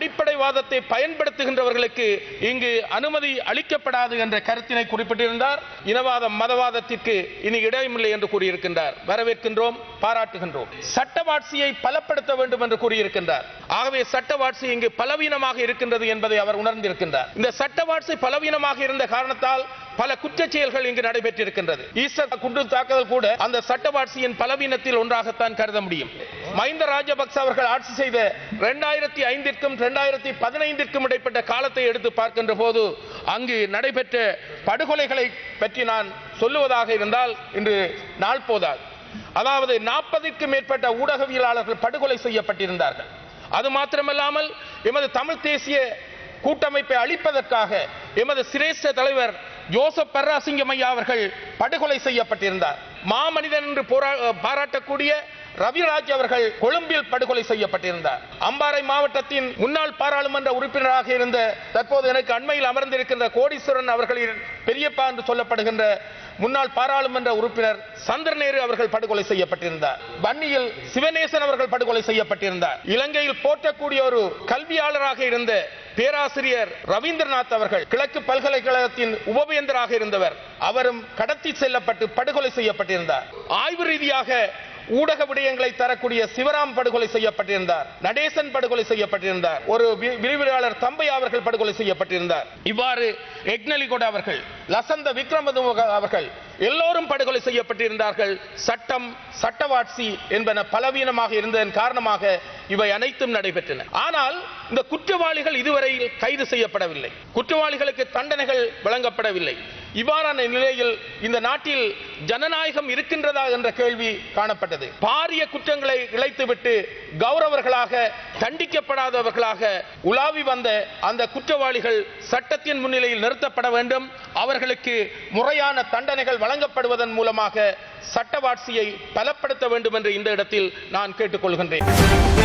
அடிப்படைவாதத்தை பயன்படுத்துகின்றவர்களுக்கு இங்கு அனுமதி அளிக்கப்படாது என்ற கருத்தினை குறிப்பிட்டிருந்தார். இனவாதம் மதவாதத்திற்கு இனி இடமில்லை என்று கூறியிருக்கின்றார். வரவேற்கின்றோம் பாராட்டுகின்றோம். சட்டவாட்சியை பலப்படுத்த வேண்டும் என்று கூறியிருக்கின்றார். ஆகவே சட்டவாட்சி இங்கு பலவீனமாக இருக்கின்றது என்பதை அவர் உணர்ந்திருக்கின்றார். இந்த சட்டவாட்சி பலவீனமாக இருந்த காரணத்தால் பல குற்ற செயல்கள் இங்கு நடைபெற்றிருக்கின்றது. ஈஸ்டர் குண்டு தாக்குதல் கூட அந்த சட்டவாட்சியின் பலவீனத்தில் ஒன்றாகத்தான் கருத முடியும். மஹிந்த ராஜபக்ச அவர்கள் ஆட்சி செய்த இரண்டாயிரத்தி ஐந்திற்கும் இரண்டாயிரத்தி பதினைந்திற்கும் இடைப்பட்ட காலத்தை எடுத்து பார்க்கின்ற போது அங்கு நடைபெற்ற படுகொலைகளை பற்றி நான் சொல்லுவதாக இருந்தால் இன்று நாள் போதாது. அதாவது நாற்பதுக்கும் மேற்பட்ட ஊடகவியலாளர்கள் படுகொலை செய்யப்பட்டிருந்தார்கள். அது மாத்திரமல்லாமல் எமது தமிழ் தேசிய கூட்டமைப்பை அழிப்பதற்காக எமது சிரேஷ்ட தலைவர் ஜோசப் பர்ராசிங்கம் ஐயா அவர்கள் படுகொலை செய்யப்பட்டிருந்தார். மாமனிதன் என்று போரா- பாராட்டக்கூடிய ரவிராஜ் அவர்கள் கொழும்பில் படுகொலை செய்யப்பட்டிருந்தார். அம்பாறை மாவட்டத்தின் முன்னாள் பாராளுமன்ற உறுப்பினராக இருந்த தற்போது எனக்கு அண்மையில் அமர்ந்திருக்கின்ற கோடீஸ்வரன் அவர்களின் பெரியப்பா என்று சொல்லப்படுகின்ற முன்னாள் பாராளுமன்ற உறுப்பினர் சந்திரநேரு அவர்கள் படுகொலை செய்யப்பட்டிருந்தார். வன்னியில் சிவநேசன் அவர்கள் படுகொலை செய்யப்பட்டிருந்தார். இலங்கையில் போற்றக்கூடிய ஒரு கல்வியாளராக இருந்த பேராசிரியர் ரவீந்திரநாத் அவர்கள் கிழக்கு பல்கலைக்கழகத்தின் உபவேந்தராக இருந்தவர். அவரும் கடத்தி செல்லப்பட்டு படுகொலை செய்யப்பட்டிருந்தார். ஆய்வு ரீதியாக ஊடக விடயங்களை தரக்கூடிய சிவராம் படுகொலை செய்யப்பட்டிருந்தார். நடேசன் படுகொலை செய்யப்பட்டிருந்தார். ஒரு வி- விரிவுரையாளர் தம்பை அவர்கள் படுகொலை செய்யப்பட்டிருந்தார். இவ்வாறு எக்னலிகோட அவர்கள் லசந்த விக்ரமதுமுக அவர்கள் எல்லோரும் படுகொலை செய்யப்பட்டிருந்தார்கள். சட்டம் சட்டவாட்சி என்பன பலவீனமாக இருந்ததன் காரணமாக இவை அனைத்தும் நடைபெற்றன. ஆனால் இந்த குற்றவாளிகள் இதுவரை கைது செய்யப்படவில்லை. குற்றவாளிகளுக்கு தண்டனைகள் வழங்கப்படவில்லை. இவ்வாறான நிலையில் இந்த நாட்டில் ஜனநாயகம் இருக்கின்றதா என்ற கேள்வி காணப்பட்டது. பாரிய குற்றங்களை இழைத்துவிட்டு கௌரவர்களாக தண்டிக்கப்படாதவர்களாக உலாவி வந்த அந்த குற்றவாளிகள் சட்டத்தின் முன்னிலையில் நிறுத்தப்பட வேண்டும். அவர்களுக்கு முறையான தண்டனைகள் வழங்கப்படுவதன் மூலமாக சட்டவாட்சியை பலப்படுத்த வேண்டும் என்று இந்த இடத்தில் நான் கேட்டுக்கொள்கின்றேன்.